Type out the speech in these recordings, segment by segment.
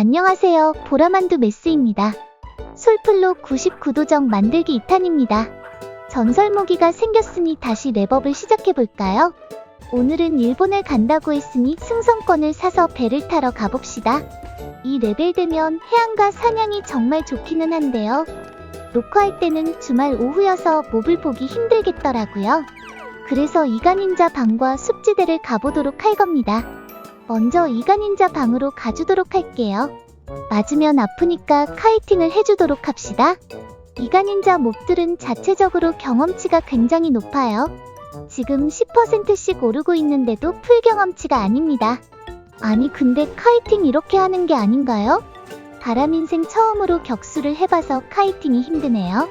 안녕하세요. 보라만두 메스입니다. 솔플로 99도정 만들기 2탄입니다. 전설무기가 생겼으니 다시 랩업을 시작해볼까요? 오늘은 일본을 간다고 했으니 승선권을 사서 배를 타러 가봅시다. 이 레벨 되면 해안가 사냥이 정말 좋기는 한데요. 녹화할 때는 주말 오후여서 몹을 보기 힘들겠더라고요. 그래서 이가닌자 방과 숲지대를 가보도록 할 겁니다. 먼저 이가닌자 방으로 가주도록 할게요. 맞으면 아프니까 카이팅을 해주도록 합시다. 이가닌자 몹들은 자체적으로 경험치가 굉장히 높아요. 지금 10%씩 오르고 있는데도 풀 경험치가 아닙니다. 아니 근데 카이팅 이렇게 하는 게 아닌가요? 바람 인생 처음으로 격수를 해봐서 카이팅이 힘드네요.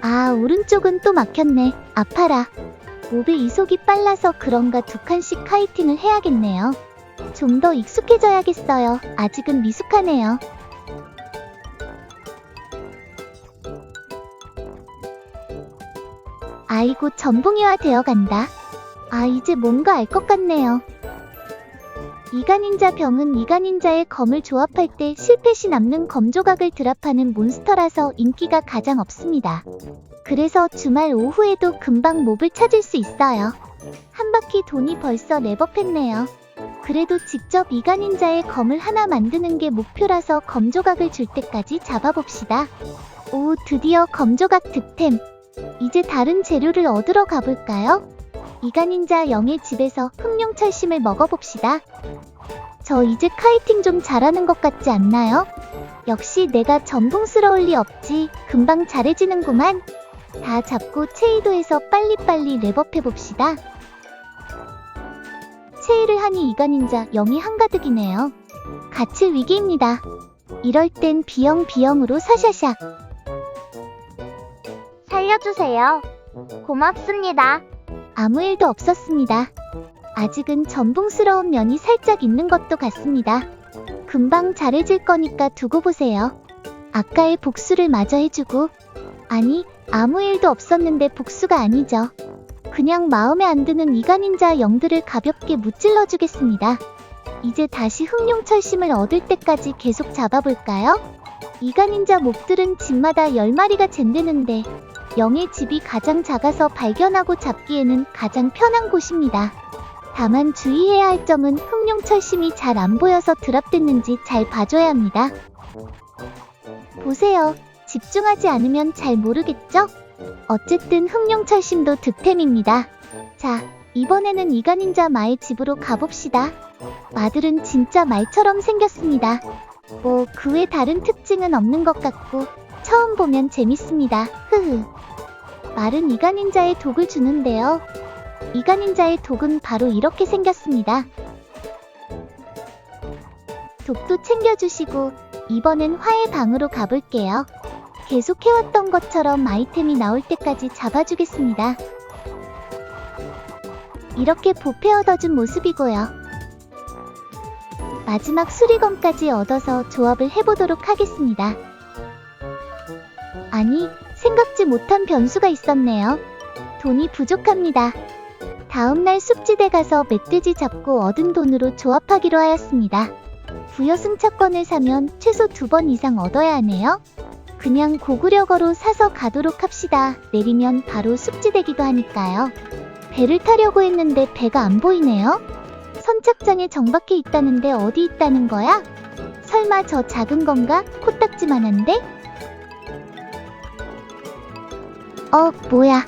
아 오른쪽은 또 막혔네. 아파라. 몹의 이속이 빨라서 그런가 두 칸씩 카이팅을 해야겠네요. 좀 더 익숙해져야겠어요. 아직은 미숙하네요. 아이고 전봉이화 되어간다. 아 이제 뭔가 알 것 같네요. 이가닌자 병은 이가닌자의 검을 조합할 때 실패시 남는 검 조각을 드랍하는 몬스터라서 인기가 가장 없습니다. 그래서 주말 오후에도 금방 몹을 찾을 수 있어요. 한 바퀴 돈이 벌써 랩업했네요. 그래도 직접 이가닌자의 검을 하나 만드는 게 목표라서 검조각을 줄 때까지 잡아봅시다. 오, 드디어 검조각 득템. 이제 다른 재료를 얻으러 가볼까요? 이가닌자 영의 집에서 흑룡철심을 먹어봅시다. 저 이제 카이팅 좀 잘하는 것 같지 않나요? 역시 내가 전붕스러울 리 없지. 금방 잘해지는구만. 다 잡고 체이도에서 빨리빨리 랩업해봅시다. 체이를 하니 이가닌자 영이 한가득이네요. 가칠 위기입니다. 이럴 땐 비영 비영으로 사샤샥. 살려주세요. 고맙습니다. 아무 일도 없었습니다. 아직은 전붕스러운 면이 살짝 있는 것도 같습니다. 금방 잘해질 거니까 두고 보세요. 아까의 복수를 마저 해주고, 아니, 아무 일도 없었는데 복수가 아니죠. 그냥 마음에 안 드는 이가닌자 영들을 가볍게 무찔러 주겠습니다. 이제 다시 흑룡철심을 얻을 때까지 계속 잡아볼까요? 이가닌자 몹들은 집마다 10마리가 젠되는데, 영의 집이 가장 작아서 발견하고 잡기에는 가장 편한 곳입니다. 다만 주의해야 할 점은 흑룡철심이 잘 안 보여서 드랍됐는지 잘 봐줘야 합니다. 보세요. 집중하지 않으면 잘 모르겠죠? 어쨌든 흑룡철심도 득템입니다. 자, 이번에는 이가닌자 마의 집으로 가봅시다. 마들은 진짜 말처럼 생겼습니다. 뭐, 그 외 다른 특징은 없는 것 같고, 처음 보면 재밌습니다. 흐흐. 말은 이가닌자의 독을 주는데요. 이가닌자의 독은 바로 이렇게 생겼습니다. 독도 챙겨주시고, 이번엔 화의 방으로 가볼게요. 계속 해왔던 것처럼 아이템이 나올 때까지 잡아주겠습니다. 이렇게 보패 얻어준 모습이고요. 마지막 수리검까지 얻어서 조합을 해보도록 하겠습니다. 아니, 생각지 못한 변수가 있었네요. 돈이 부족합니다. 다음날 숲지대 가서 멧돼지 잡고 얻은 돈으로 조합하기로 하였습니다. 부여 승차권을 사면 최소 두 번 이상 얻어야 하네요. 그냥 고구려거로 사서 가도록 합시다. 내리면 바로 숲지대기도 하니까요. 배를 타려고 했는데 배가 안 보이네요. 선착장에 정박해 있다는데 어디 있다는 거야? 설마 저 작은 건가? 코딱지만한데? 어, 뭐야.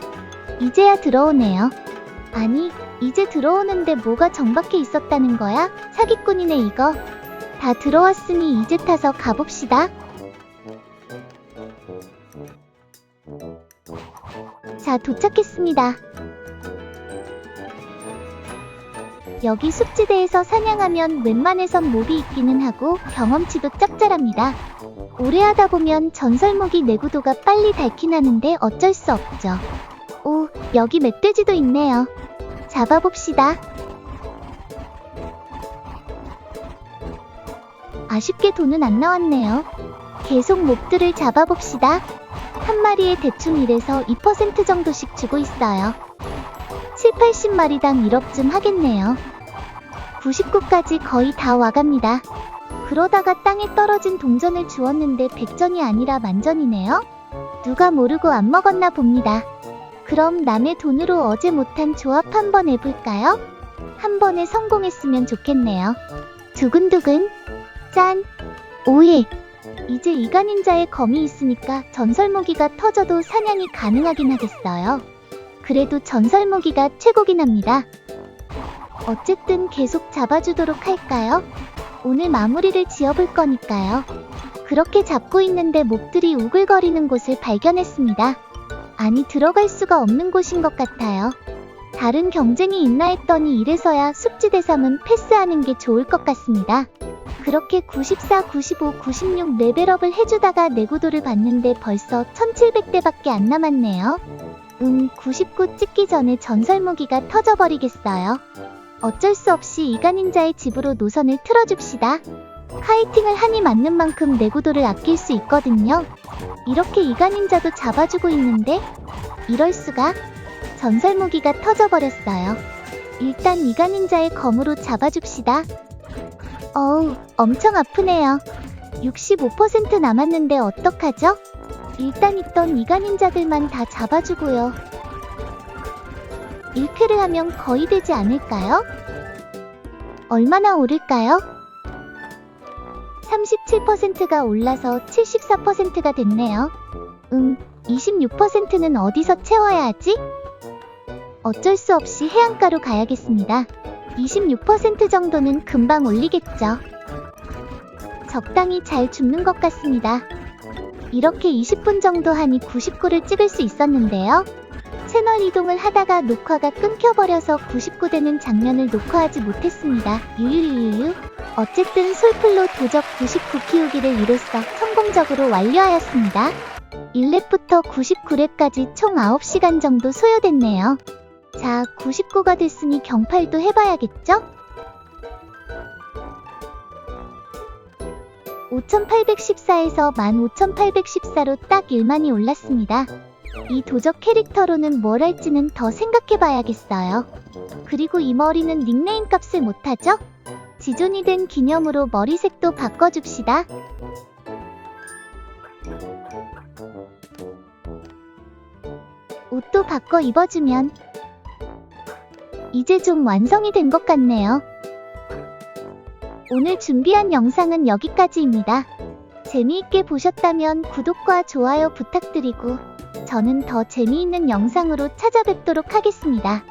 이제야 들어오네요. 아니, 이제 들어오는데 뭐가 정박해 있었다는 거야? 사기꾼이네, 이거. 다 들어왔으니 이제 타서 가봅시다. 자, 도착했습니다. 여기 숲지대에서 사냥하면 웬만해선 몹이 있기는 하고 경험치도 짭짤합니다. 오래 하다 보면 전설무기 내구도가 빨리 닳긴 하는데 어쩔 수 없죠. 오, 여기 멧돼지도 있네요. 잡아봅시다. 아쉽게 돈은 안 나왔네요. 계속 몹들을 잡아봅시다. 한 마리에 대충 1에서 2% 정도씩 주고 있어요. 7, 80마리당 1억쯤 하겠네요. 99까지 거의 다 와갑니다. 그러다가 땅에 떨어진 동전을 주었는데 100전이 아니라 만전이네요? 누가 모르고 안 먹었나 봅니다. 그럼 남의 돈으로 어제 못한 조합 한번 해볼까요? 한 번에 성공했으면 좋겠네요. 두근두근. 짠. 오예. 이제 이간인자의 검이 있으니까 전설무기가 터져도 사냥이 가능하긴 하겠어요. 그래도 전설무기가 최고긴 합니다. 어쨌든 계속 잡아주도록 할까요? 오늘 마무리를 지어볼 거니까요. 그렇게 잡고 있는데 몹들이 우글거리는 곳을 발견했습니다. 아니 들어갈 수가 없는 곳인 것 같아요. 다른 경쟁이 있나 했더니 이래서야 숲지대삼은 패스하는 게 좋을 것 같습니다. 그렇게 94, 95, 96 레벨업을 해주다가 내구도를 봤는데 벌써 1700대밖에 안 남았네요. 음, 99 찍기 전에 전설 무기가 터져버리겠어요. 어쩔 수 없이 이간인자의 집으로 노선을 틀어줍시다. 카이팅을 하니 맞는 만큼 내구도를 아낄 수 있거든요. 이렇게 이간인자도 잡아주고 있는데 이럴 수가 전설 무기가 터져버렸어요. 일단 이간인자의 검으로 잡아줍시다. 어우, 엄청 아프네요. 65% 남았는데 어떡하죠? 일단 있던 이간인자들만 다 잡아주고요. 1쾌를 하면 거의 되지 않을까요? 얼마나 오를까요? 37%가 올라서 74%가 됐네요. 음, 26%는 어디서 채워야 하지? 어쩔 수 없이 해안가로 가야겠습니다. 26% 정도는 금방 올리겠죠. 적당히 잘 줍는 것 같습니다. 이렇게 20분 정도 하니 99를 찍을 수 있었는데요. 채널 이동을 하다가 녹화가 끊겨버려서 99되는 장면을 녹화하지 못했습니다. 유유유유. 어쨌든 솔플로 도적 99 키우기를 이로써 성공적으로 완료하였습니다. 1렙부터 99렙까지 총 9시간 정도 소요됐네요. 자, 99가 됐으니 경팔도 해봐야겠죠? 5814에서 15814로 딱 1만이 올랐습니다. 이 도적 캐릭터로는 뭘 할지는 더 생각해봐야겠어요. 그리고 이 머리는 닉네임 값을 못하죠? 지존이 된 기념으로 머리색도 바꿔줍시다. 옷도 바꿔 입어주면 이제 좀 완성이 된 것 같네요. 오늘 준비한 영상은 여기까지입니다. 재미있게 보셨다면 구독과 좋아요 부탁드리고 저는 더 재미있는 영상으로 찾아뵙도록 하겠습니다.